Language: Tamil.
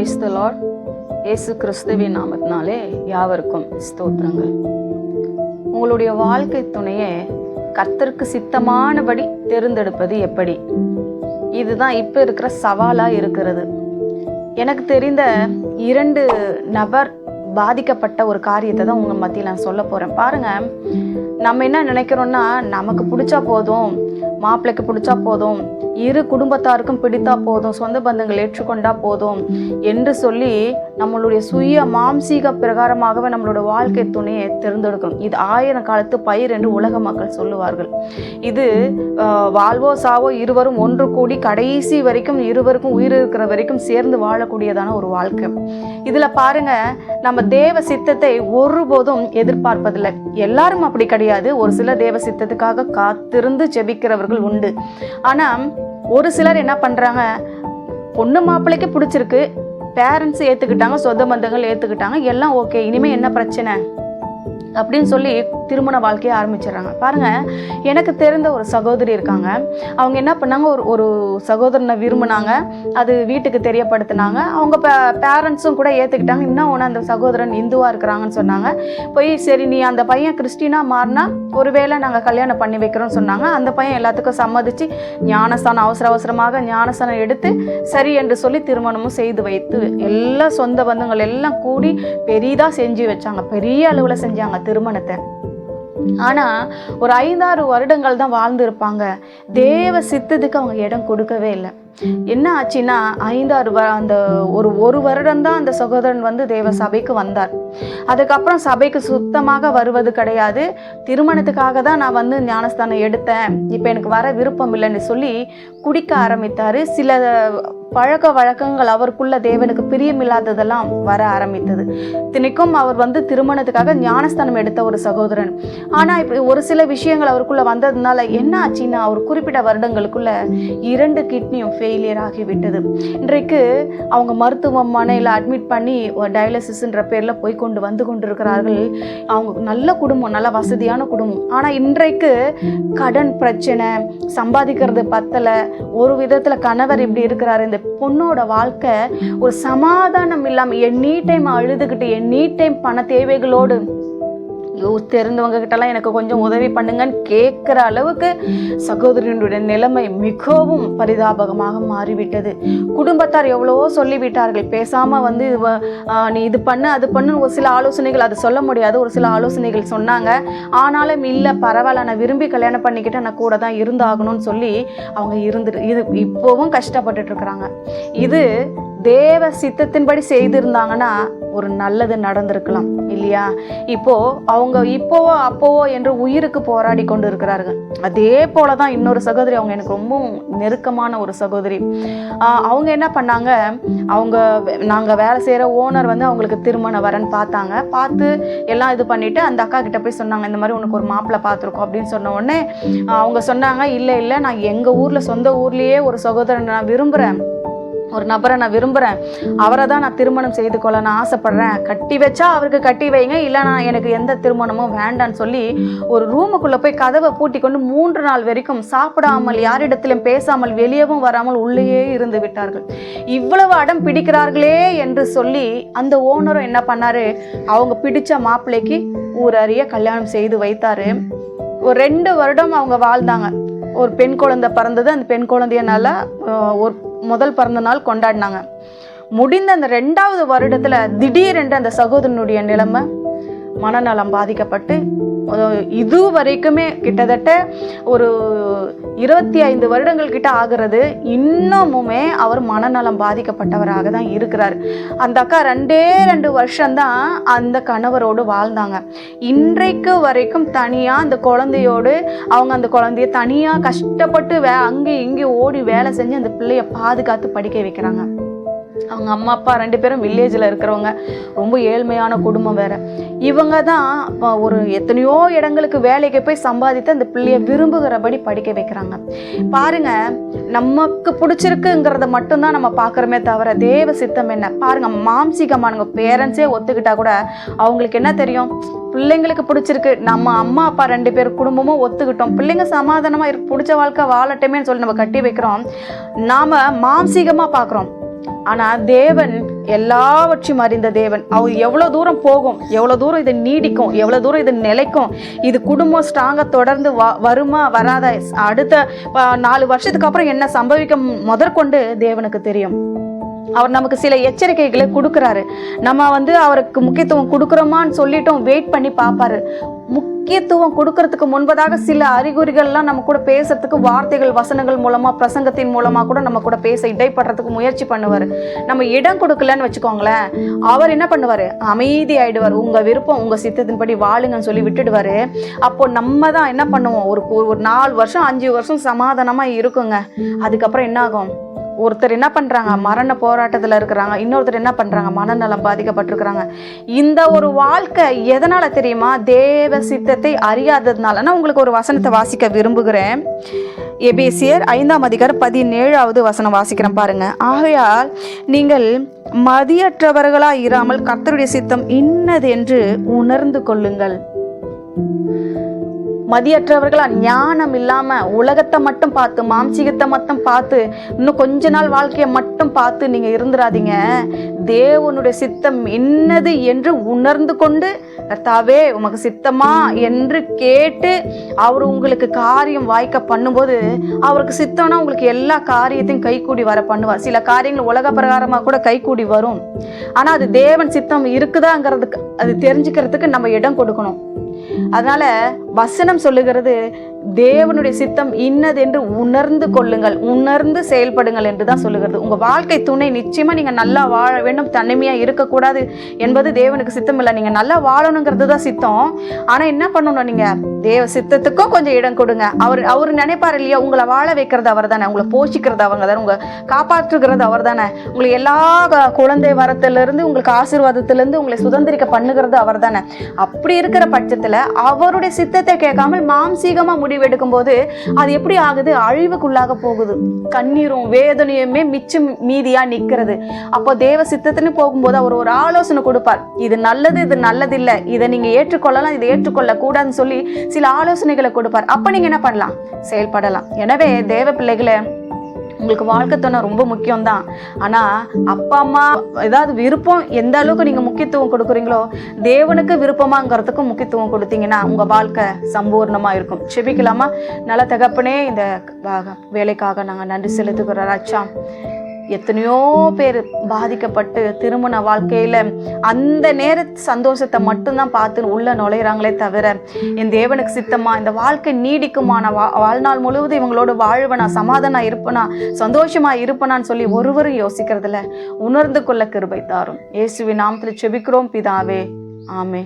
பிரைஸ் த லார்ட் இயேசு கிறிஸ்துவின் நாமத்தினாலே யாவருக்கும் ஸ்தோத்திரங்கள். உங்களுடைய வாழ்க்கை துணையை கத்தருக்கு சித்தமானபடி தேர்ந்தெடுப்பது எப்படி? இதுதான் இப்போ இருக்கிற சவாலாக இருக்கிறது. எனக்கு தெரிந்த இரண்டு நபர் பாதிக்கப்பட்ட ஒரு காரியத்தை தான் உங்கள் மத்தியில் நான் சொல்ல போகிறேன் பாருங்கள் நம்ம என்ன நினைக்கிறோன்னா நமக்கு பிடிச்சா போதும் மாப்பிள்ளைக்கு பிடிச்சா போதும் இரு குடும்பத்தாருக்கும் பிடித்தா போதும் சொந்த பந்தங்கள் ஏற்றுக்கொண்டா போதும் என்று சொல்லி நம்மளுடைய சுய மாம்சீக பிரகாரமாகவே நம்மளோட வாழ்க்கை துணையை தேர்ந்தெடுக்கணும். இது ஆயிரம் காலத்து பயிர் என்று உலக மக்கள் சொல்லுவார்கள். இது வாழ்வோ சாவோ இருவரும் ஒன்று கூடி கடைசி வரைக்கும் இருவருக்கும் உயிர் இருக்கிற வரைக்கும் சேர்ந்து வாழக்கூடியதான ஒரு வாழ்க்கை. இதில் பாருங்க நம்ம தேவ சித்தத்தை ஒருபோதும் எதிர்பார்ப்பதில்லை. எல்லாரும் அப்படி கிடையாது. ஒரு சில தேவ சித்தத்துக்காக காத்திருந்து ஜெபிக்கிறவர்கள் உண்டு. ஆனால் ஒரு சிலர் என்ன பண்ணுறாங்க பொண்ணு மாப்பிள்ளைக்கு பிடிச்சிருக்கு பேரண்ட்ஸ் ஏற்றுக்கிட்டாங்க சொந்த பந்தங்கள் ஏற்றுக்கிட்டாங்க எல்லாம் ஓகே இனிமேல் என்ன பிரச்சனை? அப்படின்னு சொல்லி திருமண வாழ்க்கையை ஆரம்பிச்சிடுறாங்க. பாருங்கள் எனக்கு தெரிந்த ஒரு சகோதரி இருக்காங்க. அவங்க என்ன பண்ணாங்க? ஒரு ஒரு சகோதரனை விரும்பினாங்க. அது வீட்டுக்கு தெரியப்படுத்தினாங்க. அவங்க பேரண்ட்ஸும் கூட ஏற்றுக்கிட்டாங்க இன்னும் ஒன்று அந்த சகோதரன் இந்துவாக இருக்கிறாங்கன்னு சொன்னாங்க. போய் சரி நீ அந்த பையன் கிறிஸ்டினாக மாறினா ஒருவேளை நாங்கள் கல்யாணம் பண்ணி வைக்கிறோம்னு சொன்னாங்க. அந்த பையன் எல்லாத்துக்கும் சம்மதிச்சு ஞானஸ்தானம் அவசர அவசரமாக ஞானஸ்தானம் எடுத்து சரி என்று சொல்லி திருமணமும் செய்து வைத்து எல்லா சொந்த பந்தங்கள் எல்லாம் கூடி பெரிதாக செஞ்சு வச்சாங்க. பெரிய அளவில் செஞ்சாங்க திருமணத்தை. ஆனால் ஒரு ஐந்தாறு வருடங்கள் தான் வாழ்ந்துருப்பாங்க. தேவ சித்தத்துக்கு அவங்க இடம் கொடுக்கவே இல்லை. என்ன ஆச்சுன்னா ஐந்தாறு வ அந்த ஒரு ஒரு வருடம் தான் அந்த சகோதரன் வந்து தேவ சபைக்கு வந்தார். அதுக்கப்புறம் சபைக்கு சுத்தமாக வருவது கிடையாது. திருமணத்துக்காக தான் நான் வந்து ஞானஸ்தானம் எடுத்தேன். இப்போ எனக்கு வர விருப்பம் இல்லைன்னு சொல்லி குடிக்க ஆரம்பித்தார். சில பழக்க வழக்கங்கள் அவருக்குள்ள தேவனுக்கு பிரியமில்லாததெல்லாம் வர ஆரம்பித்தது. தினைக்கும் அவர் வந்து திருமணத்துக்காக ஞானஸ்தானம் எடுத்த ஒரு சகோதரன். ஆனால் இப்படி ஒரு சில விஷயங்கள் அவருக்குள்ள வந்ததுனால என்ன ஆச்சுன்னா அவர் குறிப்பிட்ட வருடங்களுக்குள்ள இரண்டு கிட்னியும் ஃபெயிலியர் ஆகிவிட்டது. இன்றைக்கு அவங்க மருத்துவமனையில் அட்மிட் பண்ணி டயாலிசிஸ்ன்ற பேரில் போய் கொண்டு வந்து கொண்டிருக்கிறார்கள். அவங்க நல்ல குடும்பம் நல்ல வசதியான குடும்பம். ஆனால் இன்றைக்கு கடன் பிரச்சனை சம்பாதிக்கிறது பத்தலை. ஒரு விதத்தில் கணவர் இப்படி இருக்கிறாரு. இந்த பொண்ணோட வாழ்க்கை ஒரு சமாதானம் இல்லாமல் எனி டைம் அழுதுகிட்டு எனி டைம் பண தேவைகளோடு தெரிந்தவங்க கிட்டலாம் எனக்கு கொஞ்சம் உதவி பண்ணுங்கன்னு கேட்குற அளவுக்கு சகோதரனுடைய நிலைமை மிகவும் பரிதாபகமாக மாறிவிட்டது. குடும்பத்தார் எவ்வளவோ சொல்லிவிட்டார்கள். பேசாமல் வந்து நீ இது பண்ணு அது பண்ணு ஒரு சில ஆலோசனைகள் அது சொல்ல முடியாது. ஒரு சில ஆலோசனைகள் சொன்னாங்க. ஆனாலும் இல்லை பரவாயில்ல நான் விரும்பி கல்யாணம் பண்ணிக்கிட்டு நான் கூட தான் இருந்தாகணும்னு சொல்லி அவங்க இருந்துட்டு இது இப்போவும் கஷ்டப்பட்டுட்டு இருக்கிறாங்க. இது தேவ சித்தத்தின்படி செய்திருந்தாங்கன்னா ஒரு நல்லது நடந்திருக்கலாம் இல்லையா? இப்போ அவங்க இப்போவோ அப்போவோ என்று உயிருக்கு போராடி கொண்டு இருக்கிறார்கள் அதே போல தான் இன்னொரு சகோதரி அவங்க எனக்கு ரொம்ப நெருக்கமான ஒரு சகோதரி. அவங்க என்ன பண்ணாங்க? அவங்க நாங்கள் வேலை செய்கிற ஓனர் வந்து அவங்களுக்கு திருமண வரன் பார்த்தாங்க. பார்த்து எல்லாம் இது பண்ணிவிட்டு அந்த அக்கா கிட்ட போய் சொன்னாங்க இந்த மாதிரி உனக்கு ஒரு மாப்பிள்ளை பார்த்துருக்கோம் அப்படின்னு சொன்ன உடனே அவங்க சொன்னாங்க இல்லை இல்லை நான் எங்கள் ஊரில் சொந்த ஊர்லேயே ஒரு சகோதரனை நான் விரும்புகிறேன் ஒரு நபரை நான் விரும்புகிறேன் அவரை தான் நான் திருமணம் செய்து கொள்ள நான் ஆசைப்பட்றேன். கட்டி வச்சா அவருக்கு கட்டி வைங்க. இல்லை நான் எனக்கு எந்த திருமணமும் வேண்டான்னு சொல்லி ஒரு ரூமுக்குள்ளே போய் கதவை பூட்டி கொண்டு மூன்று நாள் வரைக்கும் சாப்பிடாமல் யாரிடத்திலும் பேசாமல் வெளியவும் வராமல் உள்ளேயே இருந்து விட்டார்கள். இவ்வளவு அடம் பிடிக்கிறார்களே என்று சொல்லி அந்த ஓனரும் என்ன பண்ணாரு? அவங்க பிடிச்ச மாப்பிள்ளைக்கு ஊரறிய கல்யாணம் செய்து வைத்தாரு. ஒரு ரெண்டு வருடம் அவங்க வாழ்ந்தாங்க. ஒரு பெண் குழந்தை பிறந்தது. அந்த பெண் குழந்தையனால ஒரு முதல் பிறந்த நாள் கொண்டாடினாங்க. முடிந்த அந்த ரெண்டாவது வருடத்தில் திடீரென்று அந்த சகோதரனுடைய நிலைமை மனநலம் பாதிக்கப்பட்டு இது வரைக்குமே கிட்டத்தட்ட ஒரு இருபத்தி ஐந்து வருடங்கள் கிட்ட ஆகிறது இன்னமுமே அவர் மனநலம் பாதிக்கப்பட்டவராக தான் இருக்கிறார். அந்த அக்கா ரெண்டே ரெண்டு வருஷம்தான் அந்த கணவரோடு வாழ்ந்தாங்க. இன்றைக்கு வரைக்கும் தனியாக அந்த குழந்தையோடு அவங்க அந்த குழந்தைய தனியாக கஷ்டப்பட்டு வே அங்கேயும் இங்கேயும் ஓடி வேலை செஞ்சு அந்த பிள்ளைய பாதுகாத்து படிக்க வைக்கிறாங்க. அவங்க அம்மா அப்பா ரெண்டு பேரும் வில்லேஜில் இருக்கிறவங்க. ரொம்ப ஏழ்மையான குடும்பம் வேற. இவங்க தான் ஒரு எத்தனையோ இடங்களுக்கு வேலைக்கு போய் சம்பாதித்து அந்த பிள்ளையை விரும்புகிறபடி படிக்க வைக்கிறாங்க. பாருங்க நமக்கு பிடிச்சிருக்குங்கிறத மட்டும்தான் நம்ம பார்க்குறோமே தவிர தேவ சித்தம் என்ன? பாருங்க மாம்சீகமானவங்க பேரண்ட்ஸே ஒத்துக்கிட்டா கூட அவங்களுக்கு என்ன தெரியும்? பிள்ளைங்களுக்கு பிடிச்சிருக்கு. நம்ம அம்மா அப்பா ரெண்டு பேர் குடும்பமும் ஒத்துக்கிட்டோம். பிள்ளைங்க சமாதானமாக பிடிச்ச வாழ்க்கை வாழட்டுமேன்னு சொல்லி நம்ம கட்டி வைக்கிறோம். நாம் மாம்சீகமாக பார்க்குறோம். ஆனா தேவன் எல்லாவற்றையும் அறிந்த தேவன். அவர் எவ்வளோ தூரம் போகும் எவ்வளவு தூரம் இது நீடிக்கும் எவ்வளவு தூரம் இது நிலைக்கும் இது குடும்பம் ஸ்ட்ராங்காக தொடர்ந்து வ வருமா வராத? அடுத்த நாலு வருஷத்துக்கு அப்புறம் என்ன சம்பவிக்கும் முதற்கொண்டு தேவனுக்கு தெரியும். அவர் நமக்கு சில எச்சரிக்கைகளை கொடுக்குறாரு. நம்ம வந்து அவருக்கு முக்கியத்துவம் கொடுக்குறோமான்னு சொல்லிட்டோம் வெயிட் பண்ணி பார்ப்பாரு. முக்கியத்துவம் கொடுக்கறதுக்கு முன்பதாக சில அறிகுறிகள்லாம் நம்ம கூட பேசுறதுக்கு வார்த்தைகள் வசனங்கள் மூலமா பிரசங்கத்தின் மூலமா கூட நம்ம கூட பேச இடைப்படுறதுக்கு முயற்சி பண்ணுவார். நம்ம இடம் கொடுக்கலன்னு வச்சுக்கோங்களேன் அவர் என்ன பண்ணுவார்? அமைதி ஆயிடுவார் உங்க விருப்பம் உங்க சித்தத்தின்படி வாழுங்கன்னு சொல்லி விட்டுடுவாரு. அப்போ நம்ம தான் என்ன பண்ணுவோம்? ஒரு ஒரு நாலு வருஷம் அஞ்சு வருஷம் சமாதானமா இருக்குங்க. அதுக்கப்புறம் என்ன ஆகும் ஒருத்தர் என்ன பண்றாங்க? மரண போராட்டத்துல இருக்கிறாங்க. இன்னொருத்தர் என்ன பண்றாங்க? மனநலம் பாதிக்கப்பட்டிருக்கிறாங்க. இந்த ஒரு வாழ்க்கை எதனால தெரியுமா? தேவ சித்தத்தை அறியாததுனால நான் உங்களுக்கு ஒரு வசனத்தை வாசிக்க விரும்புகிறேன். எபேசியர் ஐந்தாம் அதிகாரம் பதினேழாவது வசனம் வாசிக்கிறேன் பாருங்க. ஆகையால் நீங்கள் மதியற்றவர்களாக இராமல் கர்த்தருடைய சித்தம் இன்னது என்று உணர்ந்து கொள்ளுங்கள். மதியற்றவர்களா ஞானம் இல்லாம உலகத்தை மட்டும் பார்த்து மாம்சீகத்தை மட்டும் பார்த்து இன்னும் கொஞ்ச நாள் வாழ்க்கையை மட்டும் பார்த்து நீங்க இருந்துடாதீங்க தேவனுடைய சித்தம் என்னது என்று உணர்ந்து கொண்டு கர்த்தாவே உமக்கு சித்தமா? என்று கேட்டு அவர் உங்களுக்கு காரியம் வாய்க்க பண்ணும்போது அவருக்கு சித்தம்னா உங்களுக்கு எல்லா காரியத்தையும் கைகூடி வர பண்ணுவார். சில காரியங்கள் உலக பிரகாரமாக கூட கைகூடி வரும். ஆனால் அது தேவன் சித்தம் இருக்குதாங்கிறதுக்கு அது தெரிஞ்சுக்கிறதுக்கு நம்ம இடம் கொடுக்கணும். அதனால வசனம் சொல்லுகிறது தேவனுடைய சித்தம் இன்னது என்று உணர்ந்து கொள்ளுங்கள் உணர்ந்து செயல்படுங்கள் என்று தான் சொல்லுகிறது. உங்கள் வாழ்க்கை துணை நிச்சயமாக நீங்கள் நல்லா வாழ வேண்டும் தனிமையாக இருக்கக்கூடாது என்பது தேவனுக்கு சித்தம் இல்லை. நீங்கள் நல்லா வாழணுங்கிறது தான் சித்தம். ஆனால் என்ன பண்ணணும் நீங்கள் தேவ சித்தத்துக்கும் கொஞ்சம் இடம் கொடுங்க. அவர் அவர் நினைப்பார் இல்லையா உங்களை வாழ வைக்கிறது அவர் தானே உங்களை போஷிக்கிறது அவங்க தானே உங்களை காப்பாற்றுகிறது அவர் தானே. உங்களை எல்லா குழந்தை வரத்திலிருந்து உங்களுக்கு ஆசீர்வாதத்துலேருந்து உங்களை சுதந்திரிக்க பண்ணுகிறது அவர் தானே. அப்படி இருக்கிற பட்சத்தில் அவருடைய சித்தத்தை கேட்காமல் மாம்சீகமா முடிவெடுக்கும் போது அது எப்படி ஆகுது? அழிவுக்குள்ளாக போகுது. கண்ணீரும் வேதனையுமே மிச்சம் மீதியா நிக்கிறது அப்போ தேவ சித்தத்துன்னு போகும்போது அவர் ஒரு ஆலோசனை கொடுப்பார். இது நல்லது இது நல்லதில்லை. இதை நீங்க ஏற்றுக்கொள்ளலாம் இதை ஏற்றுக்கொள்ள கூடாதுன்னு சொல்லி சில ஆலோசனைகளை கொடுப்பார். அப்ப நீங்க என்ன பண்ணலாம்? செயல்படலாம். எனவே தேவ பிள்ளைகளை உங்களுக்கு வாழ்க்கை துணை ரொம்ப முக்கியம்தான். ஆனால் அப்பா அம்மா ஏதாவது விருப்பம் எந்த அளவுக்கு நீங்கள் முக்கியத்துவம் கொடுக்குறீங்களோ தேவனுக்கு விருப்பமாங்கிறதுக்கும் முக்கியத்துவம் கொடுத்தீங்கன்னா உங்கள் வாழ்க்கை சம்பூர்ணமாக இருக்கும். செபிக்கலாமா? நல்ல தகப்பனே இந்த வேலைக்காக நாங்கள் நன்றி செலுத்துகிறோம் ராச்சா எத்தனையோ பேர் பாதிக்கப்பட்டு திருமண வாழ்க்கையில் அந்த நேர சந்தோஷத்தை மட்டும்தான் பார்த்து உள்ளே நுழையிறாங்களே தவிர என் தேவனுக்கு சித்தமா இந்த வாழ்க்கை நீடிக்குமான வா வாழ்நாள் முழுவதும் இவங்களோட வாழ்வனா சமாதானம் இருப்பனா சந்தோஷமாக இருப்பனான்னு சொல்லி ஒருவரும் யோசிக்கிறதில்ல. உணர்ந்து கொள்ள கிருபை தாரும். இயேசுவின் நாமத்தில் செபிக்கிறோம் பிதாவே. ஆமே